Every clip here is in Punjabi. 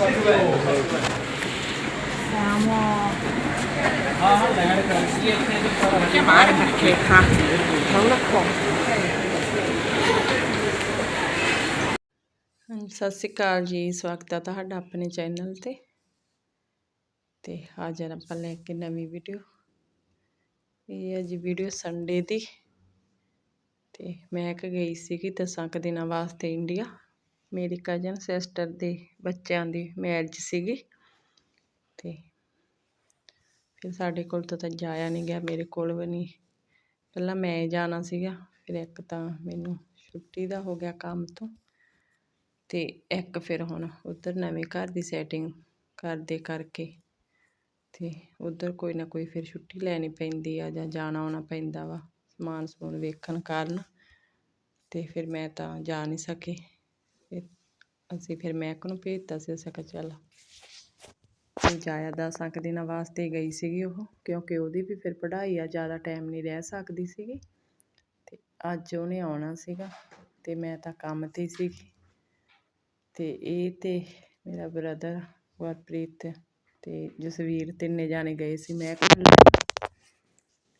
Siamo ਸਤਿ ਸ਼੍ਰੀ ਅਕਾਲ ਜੀ, ਸਵਾਗਤ ਹੈ ਤੁਹਾਡਾ ਆਪਣੇ ਚੈਨਲ ਤੇ। ਤੇ ਹਾਜ਼ਰ ਆਪਾਂ ਲੈ ਕੇ ਨਵੀਂ ਵੀਡੀਓ। ਇਹ ਹੈ ਜੀ ਵੀਡੀਓ ਸੰਡੇ ਦੀ। ਤੇ ਮੈਂ ਕ ਗਈ ਸੀਗੀ ਦਸਾਂ ਕੁ ਦਿਨਾਂ ਵਾਸਤੇ ਇੰਡੀਆ ਮੇਰੀ ਕਜ਼ਨ ਸਿਸਟਰ ਦੇ ਬੱਚਿਆਂ ਦੀ ਮੈਰਿਜ ਸੀਗੀ ਤੇ ਫਿਰ ਸਾਡੇ ਕੋਲ ਤਾਂ ਤਾਂ ਜਾਇਆ ਨਹੀਂ ਗਿਆ, ਮੇਰੇ ਕੋਲ ਵੀ ਨਹੀਂ ਪਹਿਲਾਂ ਮੈਂ ਜਾਣਾ ਸੀਗਾ, ਫਿਰ ਇੱਕ ਤਾਂ ਮੈਨੂੰ ਛੁੱਟੀ ਦਾ ਹੋ ਗਿਆ ਕੰਮ ਤੋਂ ਤੇ ਇੱਕ ਫਿਰ ਹੁਣ ਉਧਰ ਨਵੇਂ ਘਰ ਦੀ ਸੈਟਿੰਗ ਕਰਦੇ ਕਰਕੇ ਤੇ ਉਧਰ ਕੋਈ ਨਾ ਕੋਈ ਫਿਰ ਛੁੱਟੀ ਲੈਣੀ ਪੈਂਦੀ ਆ ਜਾਂ ਜਾਣਾ ਆਉਣਾ ਪੈਂਦਾ ਵਾ, ਸਮਾਨ ਸਮੂਨ ਵੇਖਣ ਕਾਰਨ ਤੇ ਫਿਰ ਮੈਂ ਤਾਂ ਜਾ ਨਹੀਂ ਸਕੀ। ਅਸੀਂ ਫਿਰ ਮਹਿਕ ਨੂੰ ਭੇਜਤਾ ਸੀ, ਅਸੀਂ ਕਿਹਾ ਚੱਲ ਜਾਇਆ ਦਸਾਂ ਕੁ ਦਿਨਾਂ ਵਾਸਤੇ ਗਈ ਸੀਗੀ ਉਹ, ਕਿਉਂਕਿ ਉਹਦੀ ਵੀ ਫਿਰ ਪੜ੍ਹਾਈ ਆ, ਜ਼ਿਆਦਾ ਟਾਈਮ ਨਹੀਂ ਰਹਿ ਸਕਦੀ ਸੀਗੀ। ਤੇ ਅੱਜ ਉਹਨੇ ਆਉਣਾ ਸੀਗਾ ਤੇ ਮੈਂ ਤਾਂ ਕੰਮ ਤੇ ਸੀ ਤੇ ਇਹ ਤੇ ਮੇਰਾ ਬ੍ਰਦਰ ਗੁਰਪ੍ਰੀਤ ਤੇ ਜਸਵੀਰ ਤਿੰਨੇ ਜਾਣੇ ਗਏ ਸੀ ਮੈਂ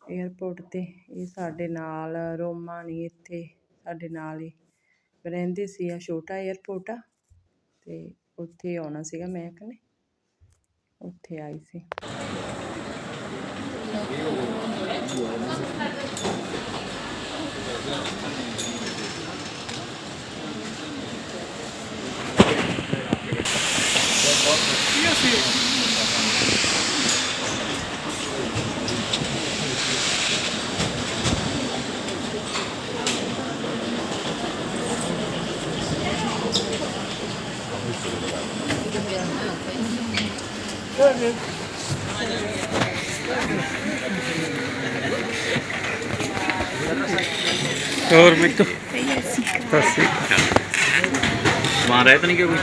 ਏਅਰਪੋਰਟ ਤੇ ਇਹ ਸਾਡੇ ਨਾਲ ਰੋਮਾ ਨਹੀਂ ਇੱਥੇ, ਸਾਡੇ ਨਾਲ ਹੀ ਰਹਿੰਦੇ ਸੀ ਆ, ਛੋਟਾ ਏਅਰਪੋਰਟ ਆ। ਤੇ ਉੱਥੇ ਆਉਣਾ ਸੀਗਾ ਮੈਂ ਨੇ ਉੱਥੇ ਆਈ ਸੀ। ਹੋਰ ਮਿੱਤੂ ਅਕਾਲ ਸਮਾਨ ਰਹਿ ਤਾਂ ਨਹੀਂ ਕੋਈ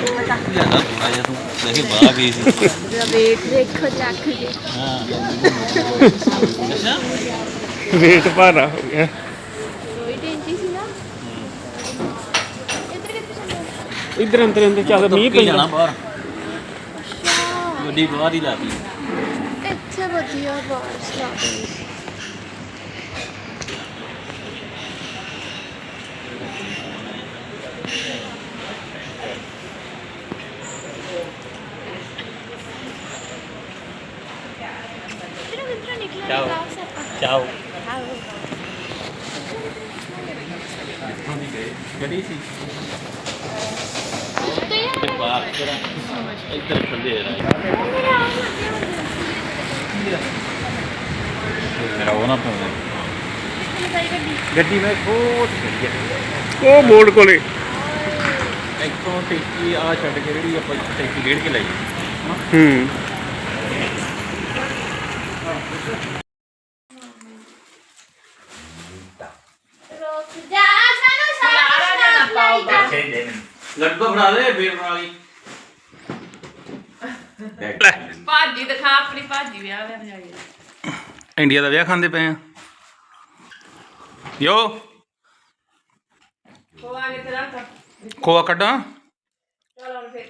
ਥੋੜਾ ਜਿਹਾ ਤੂੰ। ਦੇਖੇ ਬਾਹਰ ਗਈ ਸੀ। ਵੇਟ ਦੇਖੋ ਚੱਕ ਕੇ। ਹਾਂ ਅੱਛਾ। ਵੇਟ ਭਾਰਾ ਹੋ ਗਿਆ। ਇੱਧਰ ਅੰਦਰ ਅੰਦਰ ਚੱਲ ਮੀਂਹ ਕੇ ਜਾਣਾ ਪੈਂਦਾ ਬਾਹਰ। ਗੱਡੀ ਬਾਹਰ ਹੀ ਲਾਤੀ ਇੱਥੇ ਵਧੀਆ ਬਾਰਿਸ਼ ਲੱਗ ਰਹੀ ਸੀ ਕਿਹੜਾ ਕਿੱਧਰ ਨਿਕਲਿਆ ਜਾਓ। ਕਲਾਸ ਆਪਾਂ ਚਾਓ ਆਓ ਇੱਥੋਂ ਦੀ ਗਏ ਗੱਡੀ ਸੀ ਤੇ ਤੇ ਬਾਹਰ ਤੇਰਾ ਇੱਧਰ ਥੱਲੇ ਆ ਮੇਰਾ ਉਹ ਨਾ ਪਵੇ ਗੱਡੀ ਮੈਂ ਗਈ ਹੈ ਉਹ ਮੋੜ ਕੋਲੇ। ਇੱਥੋਂ ਟੇਕੀ ਆ ਛੱਡ ਕੇ ਜਿਹੜੀ ਆਪਾਂ ਟੇਕੀ ਗੇੜ ਕੇ ਲਾਈ। ਹੂੰ। ਰੁਕ ਜਾ ਸਾਨੂੰ ਸਾਰਾ ਨਾ ਪਾਉਗਾ ਲੱਡੂ ਬਣਾ ਦੇ ਬੇਰ ਵਾਲੀ ਭਾਜੀ ਦਿਖਾ ਆਪਣੀ ਭਾਜੀ ਵਿਆਹ ਲੈਣ ਜਾਈ ਇੰਡੀਆ ਦਾ ਵਿਆਹ ਖਾਂਦੇ ਪਏ ਆ। ਯੋ। ਖੋਆ ਕੱਢਾਂ। ਚਲ ਫਿਰ।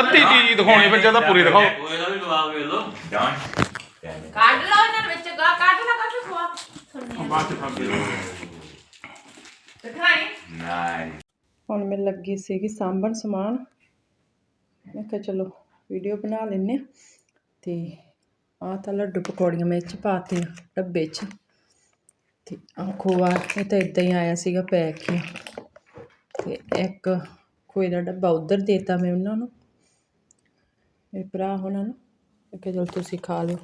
ਅੱਧੀ ਚੀਜ਼ ਦਿਖਾਉਣੀ ਫਿਰ ਜ਼ਿਆਦਾ ਪੂਰੀ ਦਿਖਾਓ। ਕੋਈ ਦਾ ਵੀ ਲਵਾ ਵੇ ਲੋ ਕੱਢ ਲਓ ਇਹਨਾਂ ਵਿੱਚ ਗਾ ਕੱਢ ਲਾ ਕੱਢ ਖਵਾ ਦਿਖਾਈ। ਹੁਣ ਮੈਂ ਲੱਗੀ ਸੀਗੀ ਸਾਂਭਣ ਸਮਾਨ। ਮੈਂ ਕਿਹਾ ਚਲੋ ਵੀਡੀਓ ਬਣਾ ਲੈਨੇ ਆ ਤੇ ਆਹ ਤਾਂ ਲੱਡੂ ਪਕੌੜੀਆਂ ਮੈਂ ਇਹ 'ਚ ਪਾਤੇ ਡੱਬੇ 'ਚ ਤੇ ਆਹ ਖੋਆ, ਇਹ ਤਾਂ ਇਦਾਂ ਹੀ ਆਇਆ ਸੀਗਾ ਪੈਕ ਹੀ। ਤੇ ਇੱਕ ਖੋਏ ਦਾ ਡੱਬਾ ਉਧਰ ਦੇਤਾ ਮੈਂ ਉਹਨਾਂ ਨੂੰ। ਮੇਰੇ ਭਰਾ ਉਹਨਾਂ ਨੂੰ। ਮੈਂ ਕਿਹਾ ਚਲ ਤੁਸੀਂ ਖਾ ਲਓ।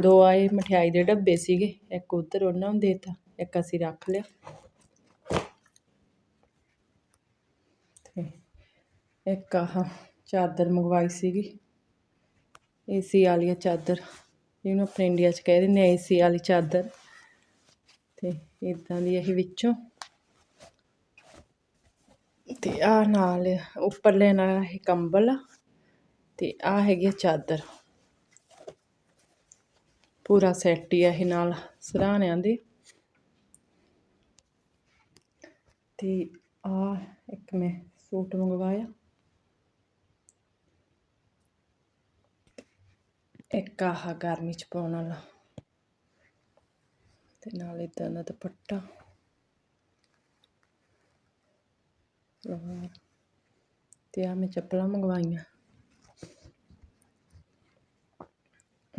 ਦੋ ਆਏ ਮਠਿਆਈ ਦੇ ਡੱਬੇ ਸੀਗੇ, ਇੱਕ ਉਧਰ ਉਹਨਾਂ ਨੂੰ ਦੇਤਾ, ਇੱਕ ਅਸੀਂ ਰੱਖ ਲਿਆ। ਇੱਕ ਆਹ ਚਾਦਰ ਮੰਗਵਾਈ ਸੀਗੀ। ਏਸੀ ਵਾਲੀ ਚਾਦਰ। ਜਿਹਨੂੰ ਆਪਣੇ ਇੰਡੀਆ 'ਚ ਕਹਿ ਦਿੰਦੇ ਆ, ਏਸੀ ਵਾਲੀ ਚਾਦਰ। ਤੇ ਇਦਾਂ ਦੀ ਇਹ ਵਿੱਚੋਂ ਤੇ ਆ ਨਾਲ ਉੱਪਰ ਲੈਣਾ ਇਹ ਕੰਬਲ ਆ ਤੇ ਆ ਹੈਗੀ ਆ ਚਾਦਰ। ਪੂਰਾ ਸੈੱਟ ਹੀ ਆ ਇਹ ਨਾਲ ਸਰਾਣਿਆਂ ਦੇ। ਤੇ ਆ ਇੱਕ ਮੈਂ ਸੂਟ ਮੰਗਵਾਇਆ। ਇੱਕ ਆਹ ਗਰਮੀ ਚ ਪਾਉਣ ਵਾਲਾ। ਤੇ ਨਾਲ ਇਦਾਂ ਦਾ ਦੁਪੱਟਾ। ਤੇ ਆ ਮੈਂ ਚੱਪਲਾਂ ਮੰਗਵਾਈਆਂ।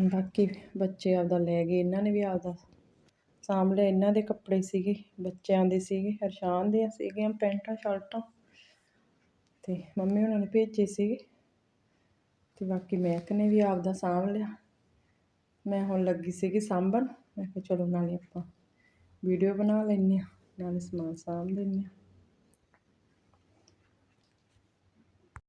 ਬਾਕੀ ਬੱਚੇ ਆਪਦਾ ਲੈ ਗਏ। ਇਹਨਾਂ ਨੇ ਵੀ ਆਪਦਾ ਸਾਂਭ ਇਹਨਾਂ ਦੇ ਕੱਪੜੇ ਸੀਗੇ, ਬੱਚਿਆਂ ਦੇ ਸੀਗੇ, ਹਰਸ਼ਾਨ ਦੇ ਸੀਗੀਆਂ ਪੈਂਟਾਂ, ਸ਼ਰਟਾਂ। ਤੇ ਮੰਮੀ ਉਹਨਾਂ ਨੇ ਭੇਜੇ ਸੀਗੇ ਤੇ ਬਾਕੀ ਮਹਿਕ ਨੇ ਵੀ ਆਪਦਾ ਸਾਂਭ ਲਿਆ। ਮੈਂ ਹੁਣ ਲੱਗੀ ਸੀਗੀ ਸਾਂਭਣ। ਮੈਂ ਕਿਹਾ ਚਲੋ ਨਾਲੇ ਆਪਾਂ ਵੀਡੀਓ ਬਣਾ ਲੈਂਦੇ ਹਾਂ, ਨਾਲੇ ਸਮਾਨ ਸਾਂਭ ਲੈਂਦੇ ਹਾਂ।